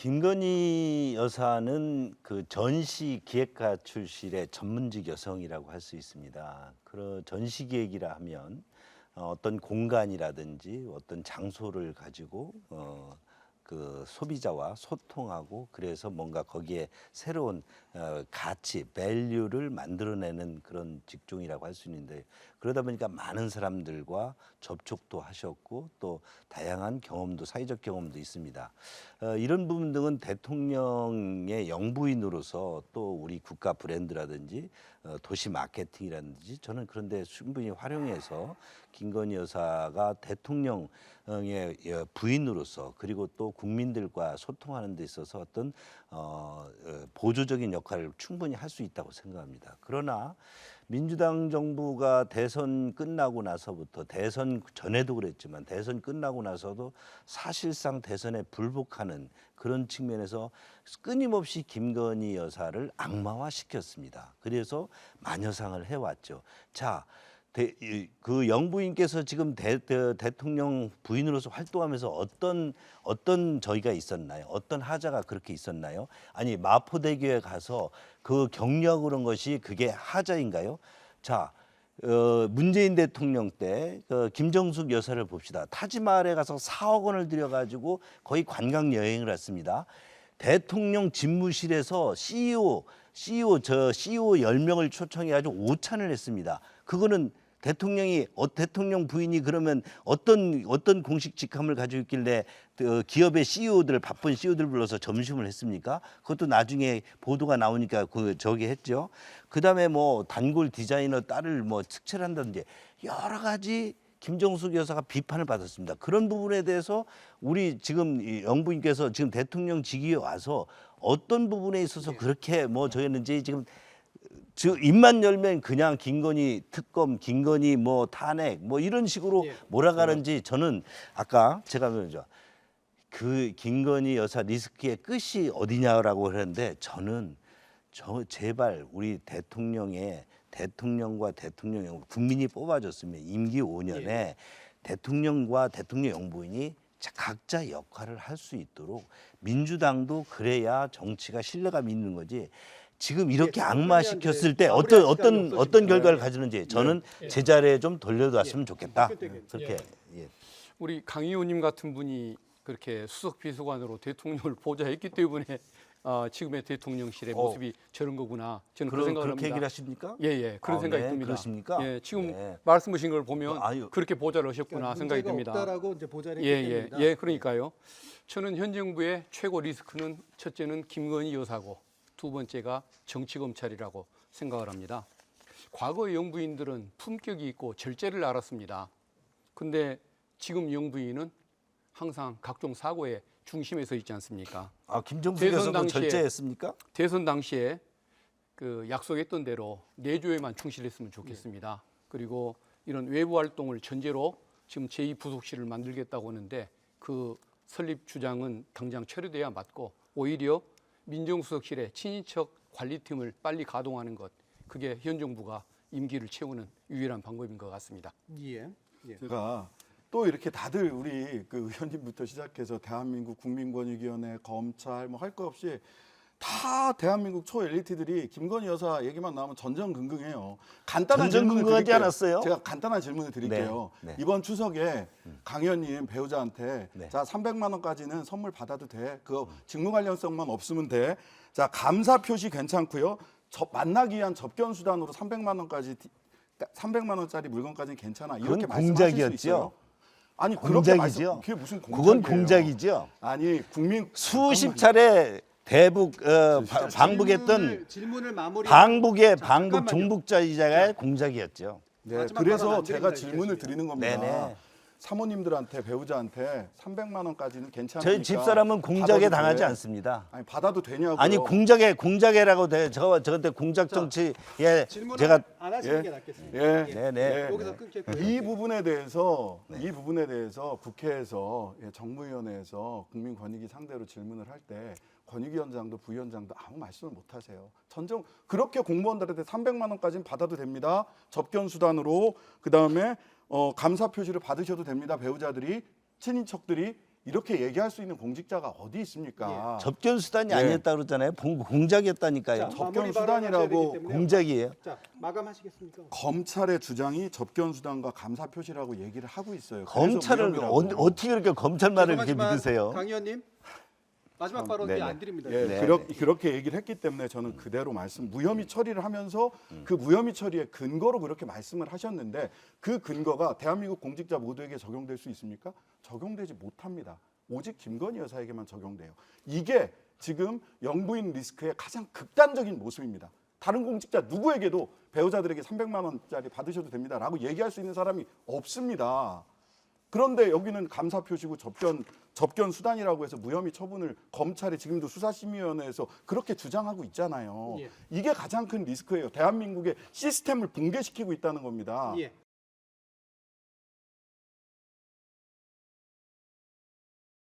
김건희 여사는 그 전시 기획가 출신의 전문직 여성이라고 할 수 있습니다. 그런 전시 기획이라 하면 어, 어떤 공간이라든지 어떤 장소를 가지고 어, 그 소비자와 소통하고 그래서 뭔가 거기에 새로운 어, 가치, 밸류를 만들어내는 그런 직종이라고 할 수 있는데 그러다 보니까 많은 사람들과 접촉도 하셨고 또 다양한 경험도 사회적 경험도 있습니다. 어, 이런 부분 등은 대통령의 영부인으로서 또 우리 국가 브랜드라든지 어, 도시 마케팅이라든지 저는 그런데 충분히 활용해서 김건희 여사가 대통령 의 어, 부인으로서 그리고 또 국민들과 소통하는 데 있어서 어떤 어, 어, 보조적인 역할을 충분히 할 수 있다고 생각합니다. 그러나 민주당 정부가 대선 끝나고 나서부터 대선 전에도 그랬지만 대선 끝나고 나서도 사실상 대선에 불복하는 그런 측면에서 끊임없이 김건희 여사를 악마화시켰습니다. 그래서 마녀상을 해왔죠. 자, 대, 이, 그 영부인께서 지금 대, 대, 대 통령 부인으로서 활동하면서 어떤 어떤 저희가 있었나요? 어떤 하자가 그렇게 있었나요? 아니 마포대교에 가서 그 격려 그런 것이 그게 하자인가요? 자, 어, 문재인 대통령 때 그 김정숙 여사를 봅시다. 타지마을에 가서 4억 원을 들여가지고 거의 관광 여행을 했습니다. 대통령 집무실에서 CEO, CEO 저 CEO 10명을 초청해 가지고 오찬을 했습니다. 그거는 대통령이 어, 대통령 부인이 그러면 어떤 어떤 공식 직함을 가지고 있길래 그 기업의 CEO들 바쁜 CEO들 불러서 점심을 했습니까? 그것도 나중에 보도가 나오니까 그 저기 했죠. 그다음에 뭐 단골 디자이너 딸을 뭐 특채를 한다든지 여러 가지 김정숙 여사가 비판을 받았습니다. 그런 부분에 대해서 우리 지금 이 영부인께서 지금 대통령 직위에 와서 어떤 부분에 있어서 그렇게 뭐 저였는지 지금 즉 입만 열면 그냥 김건희 특검, 김건희 뭐 탄핵 뭐 이런 식으로 예. 몰아가는지 저는 아까 제가 먼저 그 김건희 여사 리스크의 끝이 어디냐라고 그랬는데 저는 저 제발 우리 대통령의 대통령과 대통령 국민이 뽑아줬으면 임기 5년에 대통령과 대통령 영부인이 자- 각자 역할을 할 수 있도록 민주당도 그래야 정치가 신뢰감 있는 거지. 지금 이렇게 예, 악마시켰을 때 어떤 어떤. 어떤 결과를 가지는지 저는 예. 제자리에 좀 돌려놨으면 좋겠다. 예. 그렇게 예. 우리 강 의원님 같은 분이 그렇게 수석 비서관으로 대통령을 보좌했기 때문에 어, 지금의 대통령실의 어. 모습이 저런 거구나 저는 그런 그런 생각을 그렇게 합니다. 얘기를 하십니까? 예, 예, 그런 아, 생각이 네, 듭니다. 그러십니까? 예, 지금 네. 말씀하신 걸 보면 어, 아유. 그렇게 보좌를 하셨구나 그러니까 생각이 듭니다. 없다라고 이제 보좌를 예, 예, 때문이다. 예, 그러니까요. 저는 현 정부의 최고 리스크는 첫째는 김건희 여사고 두 번째가 정치 검찰이라고 생각을 합니다. 과거의 영부인들은 품격이 있고 절제를 알았습니다. 근데 지금 영부인은 항상 각종 사고의 중심에 서 있지 않습니까? 아 여사도 당시에 절제했습니까? 대선 당시에 그 약속했던 대로 내조에만 충실했으면 좋겠습니다. 그리고 이런 외부 활동을 전제로 지금 제2 부속실을 만들겠다고 하는데 그 설립 주장은 당장 철회돼야 맞고 오히려 민정수석실의 친인척 관리팀을 빨리 가동하는 것 그게 현 정부가 임기를 채우는 유일한 방법인 것 같습니다. 예. 예. 제가 또 이렇게 다들 우리 그 의원님부터 시작해서 대한민국 국민권익위원회, 검찰 뭐 할 거 없이 다 대한민국 초 엘리트들이 김건희 여사 얘기만 나오면 전전긍긍해요. 간단한 질문을 전전긍긍하지 드릴게요. 않았어요? 제가 간단한 질문을 드릴게요. 네, 네. 이번 추석에 강 의원님 배우자한테 네. 자 300만 원까지는 선물 받아도 돼. 그 직무 관련성만 없으면 돼. 자 감사 표시 괜찮고요. 저 만나기 위한 접견 수단으로 300만 원까지 300만 원짜리 물건까지는 괜찮아. 이렇게 말씀하실 수 공작이었죠. 있어요. 아니 그렇게 말씀 공작이죠. 그게 무슨 공작이에요? 그건 공작이죠. 아니 국민 수십. 차례 대북 어, 바- 방북했던 질문을, 질문을 마무리 방북의 자, 방북 잠깐만요. 종북자이자가 공작이었죠. 네, 마지막 그래서 안 제가 질문을. 드리는 겁니다. 네네. 사모님들한테 배우자한테 300만 원까지는 괜찮으니까 저희 집사람은 공작에 받아도 당하지 돼. 않습니다. 아니 받아도 되냐고요? 아니 공작에 공작에라고 돼. 저 저한테 공작 정치에 질문을 제가 안 하시는 예. 게 낫겠습니다. 예. 네, 네. 예. 여기서 끊겠고요. 이 부분에 대해서 이 부분에 대해서 국회에서 예, 정무위원회에서 국민권익위 상대로 질문을 할 때 권익위원장도 부위원장도 아무 말씀을 못 하세요. 전정 그렇게 공무원들한테 300만 원까지는 받아도 됩니다. 접견 수단으로 그 다음에 어, 감사 표시를 받으셔도 됩니다. 배우자들이 친인척들이 이렇게 얘기할 수 있는 공직자가 어디 있습니까? 접견 수단이 예. 아니었다 그러잖아요. 공- 공작이었다니까요. 자, 접견 마무리 발언을 하셔야 되기 수단이라고 때문에 공작이에요. 자, 마감하시겠습니까? 검찰의 주장이 접견 수단과 감사 표시라고 얘기를 하고 있어요. 그래서 검찰을. 어, 어떻게 그렇게 검찰 말을 그렇게 죄송하지만 믿으세요? 강 의원님 마지막 발언 네네. 이제 안 드립니다. 예, 네, 그렇, 네. 그렇게 얘기를 했기 때문에 저는 그대로 말씀 무혐의 처리를 하면서 그 무혐의 처리의 근거로 그렇게 말씀을 하셨는데 그 근거가 대한민국 공직자 모두에게 적용될 수 있습니까? 적용되지 못합니다. 오직 김건희 여사에게만 적용돼요. 이게 지금 영부인 리스크의 가장 극단적인 모습입니다. 다른 공직자 누구에게도 배우자들에게 300만 원짜리 받으셔도 됩니다라고 얘기할 수 있는 사람이 없습니다. 그런데 여기는 감사 표시고 접견 접견 수단이라고 해서 무혐의 처분을 검찰이 지금도 수사심의위원회에서 그렇게 주장하고 있잖아요. 예. 이게 가장 큰 리스크예요. 대한민국의 시스템을 붕괴시키고 있다는 겁니다. 예.